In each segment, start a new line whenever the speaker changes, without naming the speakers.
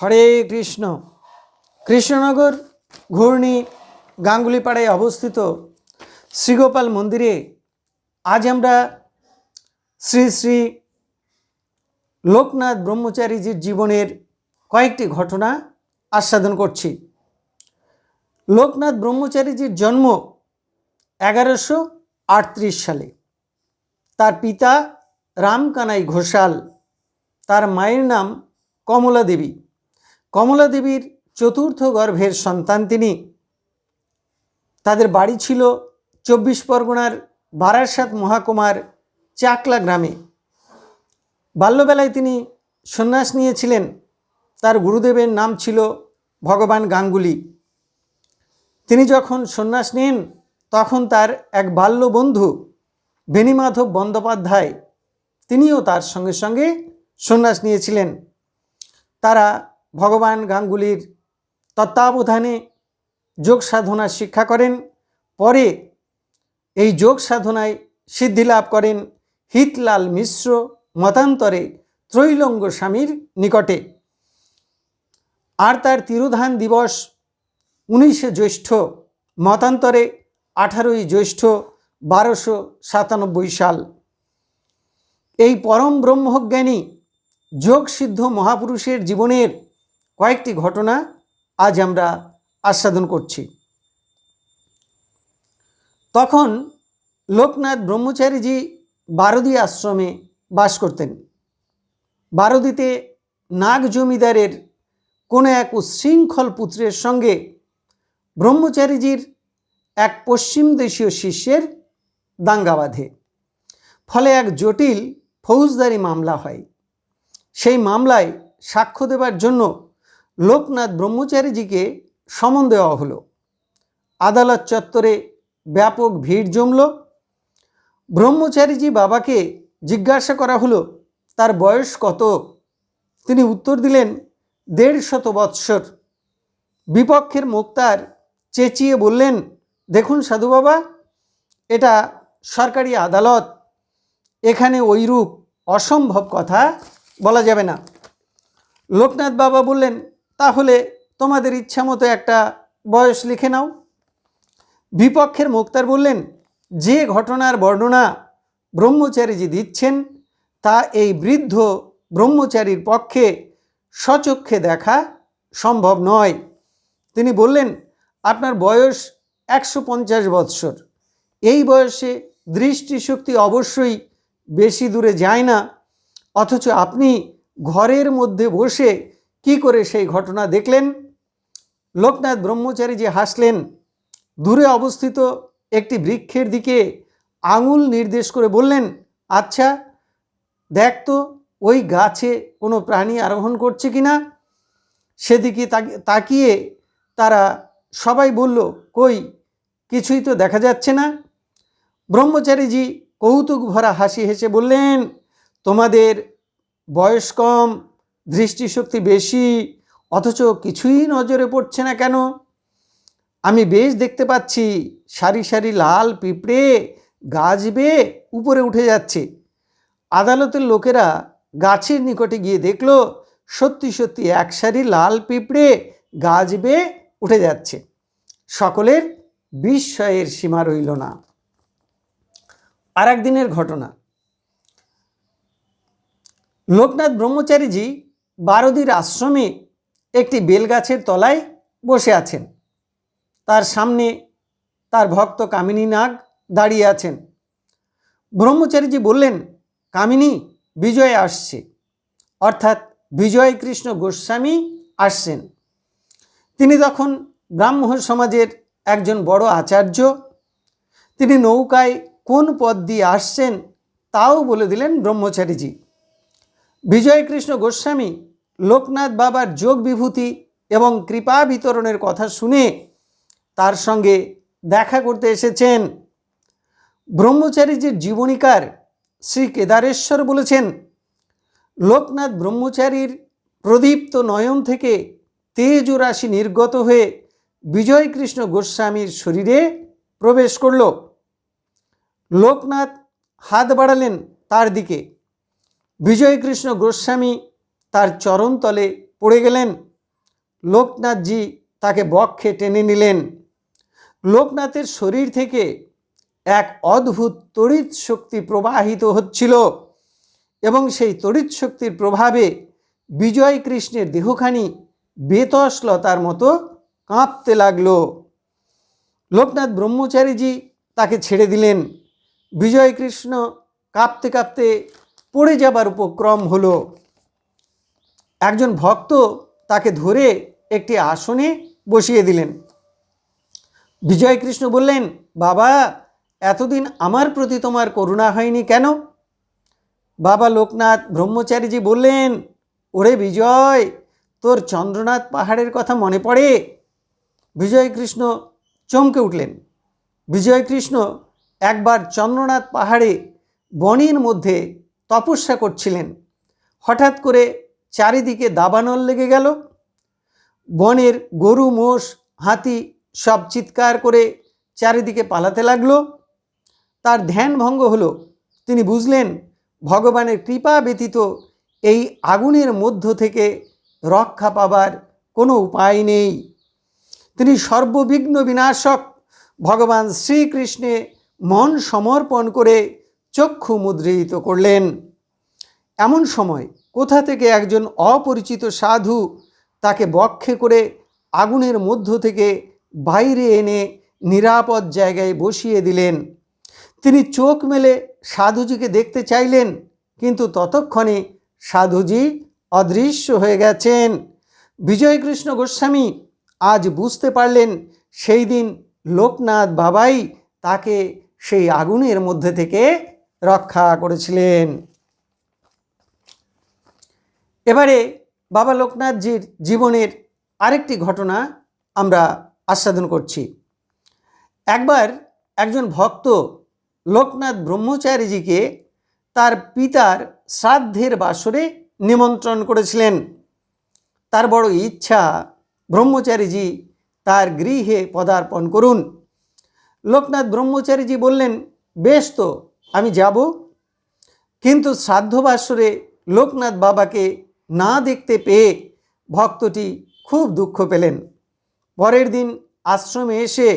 হরে কৃষ্ণ। কৃষ্ণনগর ঘূর্ণি গাঙ্গুলিপাড়ায় অবস্থিত শ্রীগোপাল মন্দিরে আজ আমরা শ্রী শ্রী লোকনাথ ব্রহ্মচারীজির জীবনের কয়েকটি ঘটনা আস্বাদন করছি। লোকনাথ ব্রহ্মচারীজির জন্ম এগারোশো আটত্রিশ সালে। তার পিতা রামকানাই ঘোষাল, তার মায়ের নাম কমলা দেবী কমলা দেবীর চতুর্থ গর্ভের সন্তান তিনি। তাদের বাড়ি ছিল চব্বিশ পরগনার বারাসাত মহাকুমার চাকলা গ্রামে। বাল্যবেলায় তিনি সন্ন্যাস নিয়েছিলেন। তার গুরুদেবের নাম ছিল ভগবান গাঙ্গুলি। তিনি যখন সন্ন্যাস নেন, তখন তার এক বাল্য বন্ধু বেণীমাধব বন্দ্যোপাধ্যায়, তিনিও তার সঙ্গে সঙ্গে সন্ন্যাস নিয়েছিলেন। তারা ভগবান গাঙ্গুলির তত্ত্বাবধানে যোগ সাধনা শিক্ষা করেন। পরে এই যোগ সাধনায় সিদ্ধি লাভ করেন হিতলাল মিশ্র মতান্তরে ত্রৈলঙ্গ স্বামীর নিকটে। আর তার তিরুধান দিবস উনিশে জ্যৈষ্ঠ মতান্তরে আঠারোই জ্যৈষ্ঠ বারোশো সাতানব্বই সাল। এই পরম ব্রহ্মজ্ঞানী যোগসিদ্ধ মহাপুরুষের জীবনের কয়েকটি ঘটনা আজ আমরা আস্বাদন করছি। তখন লোকনাথ ব্রহ্মচারীজি বারদী আশ্রমে বাস করতেন। বারদীতে নাগ জমিদারের কোনো এক উচ্ছৃঙ্খল পুত্রের সঙ্গে ব্রহ্মচারীজির এক পশ্চিম দেশীয় শিষ্যের দাঙ্গা বাঁধে। ফলে এক জটিল ফৌজদারি মামলা হয়। সেই মামলায় সাক্ষ্য দেবার জন্য লোকনাথ ব্রহ্মচারীজিকে সমন দেওয়া হলো। আদালত চত্বরে ব্যাপক ভিড় জমল। ব্রহ্মচারীজি বাবাকে জিজ্ঞাসা করা হলো, তার বয়স কত? তিনি উত্তর দিলেন, দেড় শত বৎসর। বিপক্ষের মুক্তার চেঁচিয়ে বললেন, দেখুন সাধু বাবা, এটা সরকারি আদালত। এখানে ওইরূপ অসম্ভব কথা বলা যাবে না। লোকনাথ বাবা বললেন তাহলে তোমাদের ইচ্ছা মতো একটা বয়স লিখে নাও। বিপক্ষের মুক্তার বললেন, যে ঘটনার বর্ণনা ব্রহ্মচারীজি দিচ্ছেন, তা এই বৃদ্ধ ব্রহ্মচারীর পক্ষে সচক্ষে দেখা সম্ভব নয়। তিনি বললেন, আপনার বয়স একশো পঞ্চাশ বৎসর। এই বয়সে দৃষ্টিশক্তি অবশ্যই বেশি দূরে যায় না। অথচ আপনি ঘরের মধ্যে বসে কি করে সেই ঘটনা দেখলেন? লোকনাথ ব্রহ্মচারী যে হাসলেন। দূরে অবস্থিত একটি বৃক্ষের দিকে আঙুল নির্দেশ করে বললেন আচ্ছা দেখ তো, ওই গাছে কোনো প্রাণী আরোহণ করছে কি না সেদিকে তাকি- তাকিয়ে তারা সবাই বলল, কই, কিছুই তো দেখা যাচ্ছে না। ব্রহ্মচারীজি কৌতুক ভরা হাসি হেসে বললেন, তোমাদের বয়স কম দৃষ্টিশক্তি বেশি, অথচ কিছুই নজরে পড়ছে না কেন? আমি বেশ দেখতে পাচ্ছি, সারি সারি লাল পিঁপড়ে গাছ বেয়ে উপরে উঠে যাচ্ছে। আদালতের লোকেরা গাছের নিকটে গিয়ে দেখল, সত্যি সত্যি এক সারি লাল পিঁপড়ে গাছ বেয়ে উঠে যাচ্ছে। সকলের বিস্ময়ের সীমা রইল না। আর দিনের ঘটনা। লোকনাথ ব্রহ্মচারীজি বারদির আশ্রমে একটি বেলগাছের তলায় বসে আছেন। তার সামনে তার ভক্ত কামিনী নাগ দাঁড়িয়ে আছেন। ব্রহ্মচারীজি বললেন, কামিনী, বিজয় আসছে। অর্থাৎ বিজয় কৃষ্ণ গোস্বামী আসছেন। তিনি তখন ব্রাহ্মণ সমাজের একজন বড় আচার্য। তিনি নৌকায় কোন পদ দিয়ে আসছেন তাও বলে দিলেন ব্রহ্মচারীজি। বিজয়কৃষ্ণ গোস্বামী, লোকনাথ বাবার যোগ বিভূতি এবং কৃপা বিতরণের কথা শুনে তার সঙ্গে দেখা করতে এসেছেন। ব্রহ্মচারীজির জীবনীকার শ্রী কেদারেশ্বর বলেছেন, লোকনাথ ব্রহ্মচারীর প্রদীপ্ত নয়ন থেকে তেজ রাশি নির্গত হয়ে বিজয়কৃষ্ণ গোস্বামীর শরীরে প্রবেশ করল। লোকনাথ হাত বাড়ালেন তার দিকে। বিজয়কৃষ্ণ গোস্বামী তার চরণতলে পড়ে গেলেন। লোকনাথজি তাকে বক্ষে টেনে নিলেন। লোকনাথের শরীর থেকে এক অদ্ভুত তড়িৎ শক্তি প্রবাহিত হচ্ছিল এবং সেই তড়িৎ শক্তির প্রভাবে বিজয় কৃষ্ণের দেহখানি বেতসলতার মতো কাঁপতে লাগল। লোকনাথ ব্রহ্মচারীজি তাকে ছেড়ে দিলেন। বিজয় কৃষ্ণ কাঁপতে কাঁপতে পড়ে যাবার উপক্রম হলো। একজন ভক্ত তাকে ধরে একটি আসনে বসিয়ে দিলেন। বিজয়কৃষ্ণ বললেন, বাবা, এতদিন আমার প্রতি তোমার করুণা হয়নি কেন? বাবা লোকনাথ ব্রহ্মচারীজি বললেন, ওরে বিজয়, তোর চন্দ্রনাথ পাহাড়ের কথা মনে পড়ে? বিজয়কৃষ্ণ চমকে উঠলেন। বিজয়কৃষ্ণ একবার চন্দ্রনাথ পাহাড়ে বনের মধ্যে তপস্যা করছিলেন। হঠাৎ করে চারিদিকে দাবানল লেগে গেল। বনের গরু, মোষ, হাতি সব চিৎকার করে চারিদিকে পালাতে লাগল। তার ধ্যান ভঙ্গ হলো। তিনি বুঝলেন, ভগবানের কৃপা ব্যতীত এই আগুনের মধ্য থেকে রক্ষা পাবার কোনো উপায় নেই। তিনি সর্ববিঘ্ন বিনাশক ভগবান শ্রীকৃষ্ণে মন সমর্পণ করে চক্ষু মুদ্রিত করলেন। এমন সময় কোথা থেকে একজন অপরিচিত সাধু তাকে বক্ষে করে আগুনের মধ্য থেকে বাইরে এনে নিরাপদ জায়গায় বসিয়ে দিলেন। তিনি চোখ মেলে সাধুজিকে দেখতে চাইলেন, কিন্তু ততক্ষণে সাধুজি অদৃশ্য হয়ে গেছেন। বিজয়কৃষ্ণ গোস্বামী আজ বুঝতে পারলেন সেই দিন লোকনাথ বাবাই তাকে সেই আগুনের মধ্যে থেকে রক্ষা করেছিলেন। এবারে বাবা লোকনাথজির জীবনের আরেকটি ঘটনা আমরা আস্বাদন করছি। একবার একজন ভক্ত লোকনাথ ব্রহ্মচারীজিকে তার পিতার শ্রাদ্ধের বাসরে নিমন্ত্রণ করেছিলেন। তার বড় ইচ্ছা, ব্রহ্মচারীজি তার গৃহে পদার্পণ করুন। লোকনাথ ব্রহ্মচারীজি বললেন, বেশ তো আমি যাব। কিন্তু শ্রাদ্ধবাসরে লোকনাথ বাবাকে না দেখতে পেয়ে ভক্তটি খুব দুঃখ পেলেন। পরের দিন আশ্রমে এসে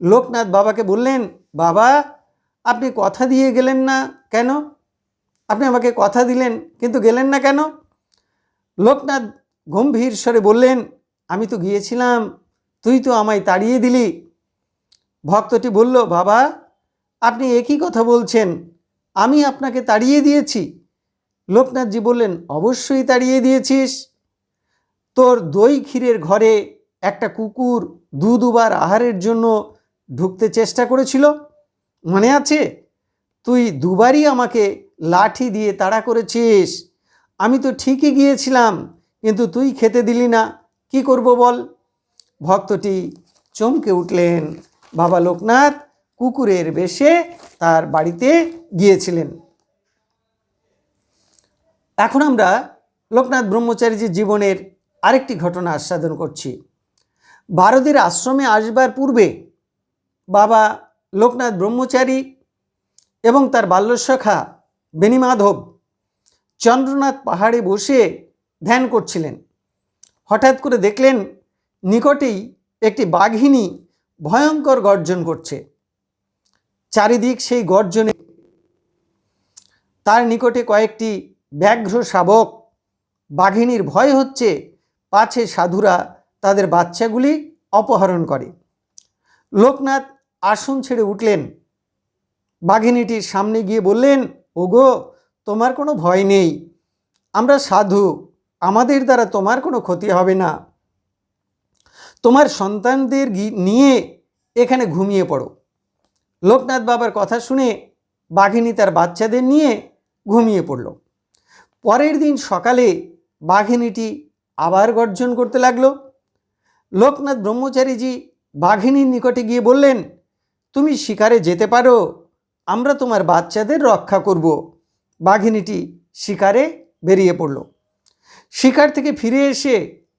লোকনাথ বাবাকে বললেন, বাবা, আপনি কথা দিয়ে গেলেন না কেন? আপনি আমাকে কথা দিলেন, কিন্তু গেলেন না কেন? লোকনাথ গম্ভীর স্বরে বললেন, আমি তো গিয়েছিলাম, তুই তো আমায় তাড়িয়ে দিলি। ভক্তটি বলল, বাবা আপনি একই কথা বলছেন, আমি আপনাকে তাড়িয়ে দিয়েছি। লোকনাথজি বললেন, অবশ্যই তাড়িয়ে দিয়েছিস। তোর দই ক্ষীরের ঘরে একটা কুকুর দু দুবার আহারের জন্য ঢুকতে চেষ্টা করেছিল। মনে আছে? তুই দুবারই আমাকে লাঠি দিয়ে তাড়া করেছিস। আমি তো ঠিকই গিয়েছিলাম, কিন্তু তুই খেতে দিলি না। কি করব বল? ভক্তটি চমকে উঠলেন, বাবা লোকনাথ কুকুরের বেশে তার বাড়িতে গিয়েছিলেন। এখন আমরা লোকনাথ ব্রহ্মচারীজির জীবনের আরেকটি ঘটনা আস্বাদন করছি। ভারতের আশ্রমে আসবার পূর্বে বাবা লোকনাথ ব্রহ্মচারী এবং তার বাল্যসখা বেণীমাধব চন্দ্রনাথ পাহাড়ে বসে ধ্যান করছিলেন। হঠাৎ করে দেখলেন নিকটেই একটি বাঘিনী ভয়ঙ্কর গর্জন করছে। চারিদিক সেই গর্জনে। তার নিকটে কয়েকটি ব্যাঘ্র শাবক। বাঘিনীর ভয় হচ্ছে, পাছে সাধুরা তাদের বাচ্চাগুলি অপহরণ করে। লোকনাথ আসন ছেড়ে উঠলেন। বাঘিনীটির সামনে গিয়ে বললেন, ওগো, তোমার কোনো ভয় নেই। আমরা সাধু, আমাদের দ্বারা তোমার কোনো ক্ষতি হবে না। তোমার সন্তানদের নিয়ে এখানে ঘুমিয়ে পড়ো। লোকনাথ বাবার কথা শুনে বাঘিনী তার বাচ্চাদের নিয়ে ঘুমিয়ে পড়ল। পরের দিন সকালে বাঘিনীটি আবার গর্জন করতে লাগল। লোকনাথ ব্রহ্মচারীজি বাঘিনীর নিকটে গিয়ে বললেন, তুমি শিকারে যেতে পারো, আমরা তোমার বাচ্চাদের রক্ষা করব। বাঘিনীটি শিকারে বেরিয়ে পড়ল। শিকার থেকে ফিরে এসে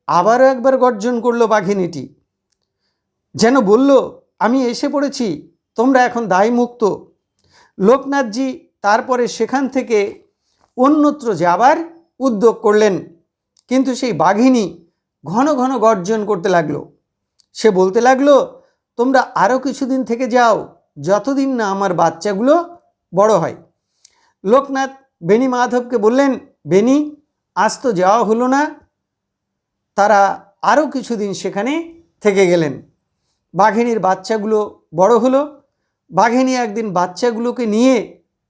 আবারও একবার গর্জন করল বাঘিনীটি। যেন বলল, আমি এসে পড়েছি তোমরা এখন দায়মুক্ত। লোকনাথজি তারপরে সেখান থেকে অন্যত্র যাবার উদ্যোগ করলেন। কিন্তু সেই বাঘিনী ঘন ঘন গর্জন করতে লাগল। সে বলতে লাগল, তোমরা আরও কিছুদিন থেকে যাও, যতদিন না আমার বাচ্চাগুলো বড় হয়। লোকনাথ বেনি মাধবকে বললেন বেনি আজ তো যাওয়া হলো না। তারা আরও কিছুদিন সেখানে থেকে গেলেন। বাঘিনীর বাচ্চাগুলো বড় হলো বাঘিনী একদিন বাচ্চাগুলোকে নিয়ে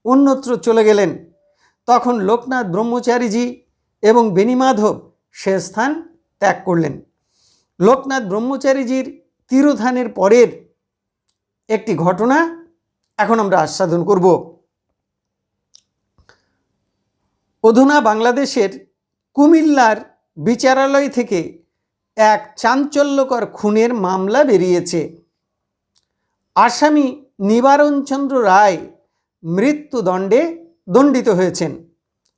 অন্যত্র চলে গেলেন। তখন লোকনাথ ব্রহ্মচারীজি এবং বেনিমাধব সে স্থান ত্যাগ করলেন। লোকনাথ ব্রহ্মচারীজির তিরোধানের পরের একটি ঘটনা এখন আমরা আস্বাদন করব। অধুনা বাংলাদেশের কুমিল্লার বিচারালয় থেকে এক চাঞ্চল্যকর খুনের মামলা বেরিয়েছে। আসামি নিবারণচন্দ্র রায় মৃত্যুদণ্ডে দণ্ডিত হয়েছেন।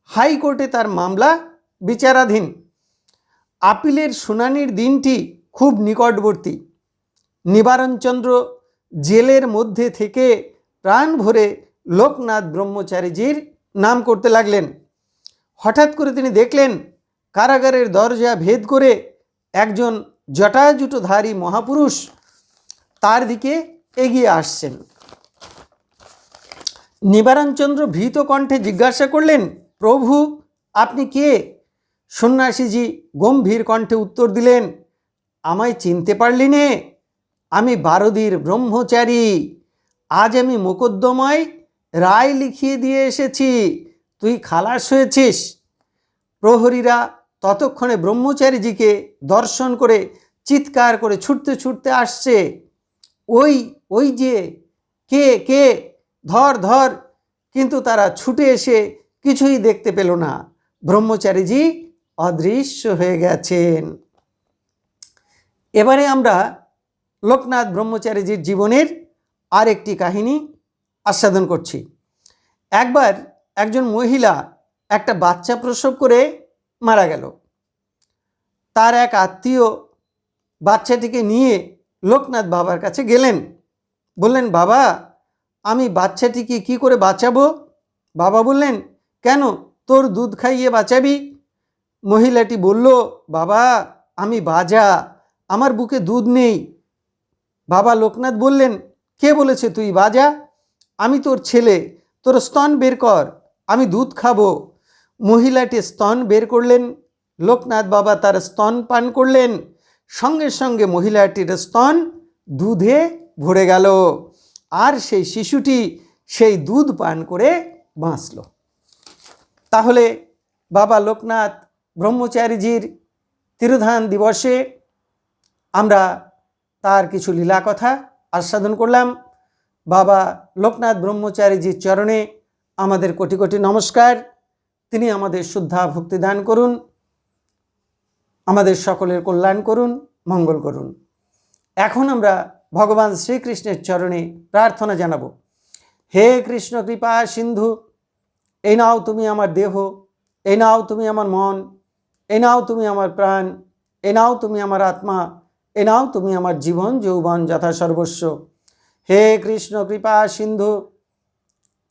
হাইকোর্টে তার মামলা বিচারাধীন। আপিলের শুনানির দিনটি খুব নিকটবর্তী। নিবারণচন্দ্র জেলের মধ্যে থেকে প্রাণ ভরে লোকনাথ ব্রহ্মচারীজির নাম করতে লাগলেন। হঠাৎ করে তিনি দেখলেন, কারাগারের দরজা ভেদ করে একজন জটাজুটোধারী মহাপুরুষ তার দিকে এগিয়ে আসছেন। নিবারণচন্দ্র ভীত কণ্ঠে জিজ্ঞাসা করলেন, প্রভু, আপনি কে? সন্ন্যাসীজি গম্ভীর কণ্ঠে উত্তর দিলেন, আমায় চিনতে পারলি নে? আমি বারদীর ব্রহ্মচারী। আজ আমি মোকদ্দমায় রায় লিখিয়ে দিয়ে এসেছি। তুই খালাস হয়েছিস। প্রহরীরা ততক্ষণে ব্রহ্মচারীজিকে দর্শন করে চিৎকার করে ছুটতে ছুটতে আসছে। ওই ওই যে, কে কে? ধর ধর, কিন্তু তারা ছুটে এসে কিছুই দেখতে পেল না। ব্রহ্মচারীজি অদৃশ্য হয়ে গেছেন। এবারে আমরা লোকনাথ ব্রহ্মচারীজির জীবনের আর একটি কাহিনী আস্বাদন করছি। একবার একজন মহিলা একটা বাচ্চা প্রসব করে মারা গেল। তার এক আত্মীয় বাচ্চাটিকে নিয়ে লোকনাথ বাবার কাছে গেলেন। বললেন, বাবা আমি বাচ্চাটিকে কি করে বাঁচাবো? বাবা বললেন, কেন? তোর দুধ খাইয়ে বাঁচাবি? মহিলাটি বলল, বাবা, আমি বাজা, আমার বুকে দুধ নেই। বাবা লোকনাথ বললেন, কে বলেছে তুই বাজা? আমি তোর ছেলে, তোর স্তন বের কর, আমি দুধ খাব। মহিলাটি স্তন বের করলেন, লোকনাথ বাবা তার স্তন পান করলেন, সঙ্গে সঙ্গে মহিলাটির স্তন দুধে ভরে গেল। আর সেই শিশুটি সেই দুধ পান করে বাঁচল। তাহলে বাবা লোকনাথ ব্রহ্মচারীজির তিরোধান দিবসে আমরা তার কিছু লীলা কথা আস্বাদন করলাম। বাবা লোকনাথ ব্রহ্মচারীজির চরণে আমাদের কোটি কোটি নমস্কার। তিনি আমাদের শুদ্ধা ভক্তি দান করুন। আমাদের সকলের কল্যাণ করুন, মঙ্গল করুন। এখন আমরা ভগবান শ্রীকৃষ্ণের চরণে প্রার্থনা জানাব। হে কৃষ্ণ কৃপা, সিন্ধু, এই নাও তুমি আমার দেহ, এই নাও তুমি আমার মন এ নাও তুমি আমার প্রাণ এ নাও তুমি আমার আত্মা এ নাও তুমি আমার জীবন, যৌবন, যথা সর্বস্ব। হে কৃষ্ণ কৃপা, সিন্ধু,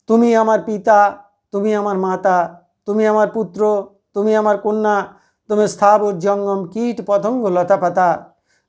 তুমি আমার পিতা, তুমি আমার মাতা, তুমি আমার পুত্র, তুমি আমার কন্যা, তুমি স্থাবর জঙ্গম, কীট পতঙ্গ, লতাপাতা